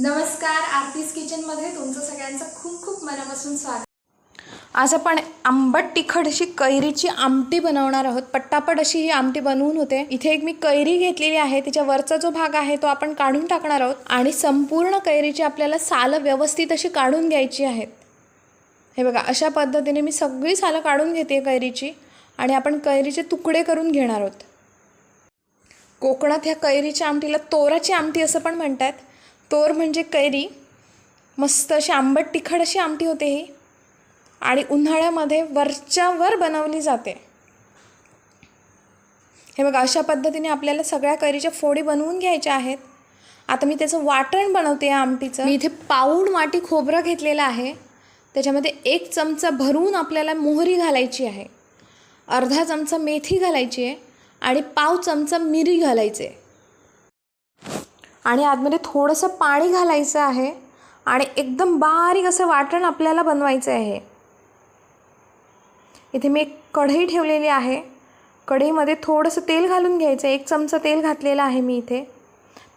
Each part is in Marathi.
नमस्कार आरतीज किचनमध्ये तुमचं सगळ्यांचं खूप खूप मनापासून स्वागत. आज आपण आंबट तिखट अशी कैरीची आमटी बनवणार आहोत. पट्टापट अशी ही आमटी बनवून होते. इथे एक मी कैरी घेतलेली आहे. तिच्या वरचा जो भाग आहे तो आपण काढून टाकणार आहोत आणि संपूर्ण कैरीची आपल्याला सालं व्यवस्थित अशी काढून घ्यायची आहेत. हे बघा अशा पद्धतीने मी सगळी सालं काढून घेते कैरीची आणि आपण कैरीचे तुकडे करून घेणार आहोत. कोकणात ह्या कैरीच्या आमटीला तोराची आमटी असं पण म्हणतात. तोर म्हणजे कैरी. मस्त अशी आंबट तिखट अशी आमटी होते ही. आणि उन्हाळ्यामध्ये वरच्या वर बनवली जाते. हे बघा अशा पद्धतीने आपल्याला सगळ्या कैरीच्या फोडी बनवून घ्यायच्या आहेत. आता मी त्याचं वाटण बनवते या आमटीचं. मी इथे पाऊण वाटी खोबरं घेतलेलं आहे. त्याच्यामध्ये एक चमचा भरून आपल्याला मोहरी घालायची आहे. अर्धा चमचा मेथी घालायची आहे. आणि पाव चमचा मिरी घालायचे. आणि आतमध्ये थोडंसं पाणी घालायचं आहे आणि एकदम बारीक असं वाटण आपल्याला बनवायचं आहे. इथे मी एक कढई ठेवलेली आहे. कढईमध्ये थोडंसं तेल घालून घ्यायचं. एक चमचा तेल घातलेलं आहे मी इथे.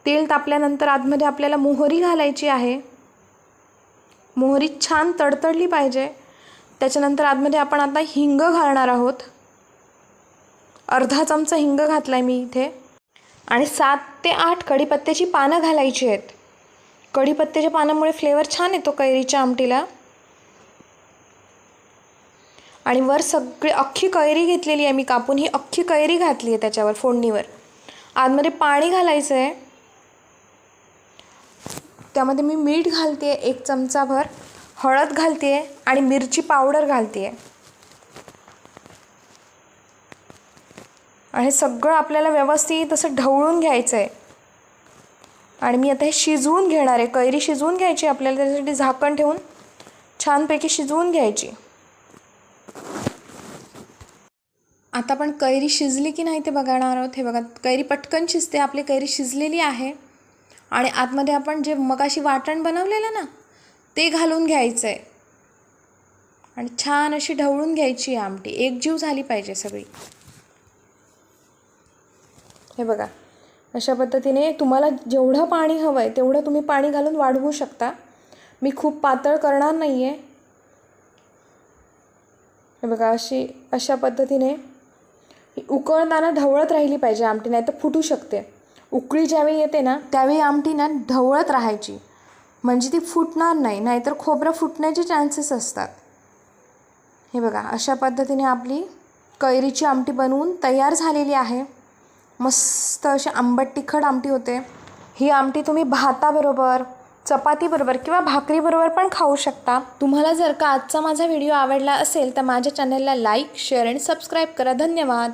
तेल तापल्यानंतर आतमध्ये आपल्याला मोहरी घालायची आहे. मोहरी छान तडतडली पाहिजे. त्याच्यानंतर आतमध्ये आपण आता हिंग घालणार आहोत. अर्धा चमचा हिंग घातला आहे मी इथे. आणि सात ते आठ कढीपत्त्याची पानं घालायची आहेत. कढीपत्त्याच्या पानामुळे फ्लेवर छान येतो कैरीच्या आमटीला. आणि वर सगळी अख्खी कैरी घेतलेली आहे मी कापून ही अख्खी कैरी घातली आहे त्याच्यावर फोडणीवर. आतमध्ये पाणी घालायचं आहे त्यामध्ये मी मीठ घालते आहे एक चमचाभर हळद घालते आहे आणि मिरची पावडर घालते आहे आणि हे सगळं आपल्याला व्यवस्थित असं ढवळून घ्यायचं आहे आणि मी आता हे शिजवून घेणार आहे. कैरी शिजवून घ्यायची आपल्याला त्याच्यासाठी झाकण ठेवून छानपैकी शिजवून घ्यायची. आता आपण कैरी शिजली की नाही ते बघणार आहोत. हे बघा कैरी पटकन शिजते आपली कैरी शिजलेली आहे. आणि आतमध्ये आपण जे मगाशी वाटण बनवलेलं ना ते घालून घ्यायचं आहे आणि छान अशी ढवळून घ्यायची आहे आमटी एकजीव झाली पाहिजे सगळी. हे बघा. अशा पद्धतीने तुम्हाला जेवढं पाणी हवं आहे तेवढं तुम्ही पाणी घालून वाढवू शकता. मी खूप पातळ करणार नाही आहे हे बघा अशी अशा पद्धतीने उकळताना ढवळत राहिली पाहिजे आमटी नाही तर फुटू शकते. उकळी ज्यावेळी येते ना त्यावेळी आमटी ना ढवळत राहायची. म्हणजे ती फुटणार नाही नाहीतर खोबरं फुटण्याचे चान्सेस असतात. हे बघा अशा पद्धतीने आपली कैरीची आमटी बनवून तयार झालेली आहे. मस्त अशी आंबट तिखट आमटी होते. ही आमटी तुम्ही भाताबरोबर चपातीबरोबर किंवा भाकरीबरोबर पण खाऊ शकता. तुम्हाला जर का आजचा माझा व्हिडिओ आवडला असेल तर माझ्या चॅनलला लाईक शेअर आणि सबस्क्राईब करा. धन्यवाद.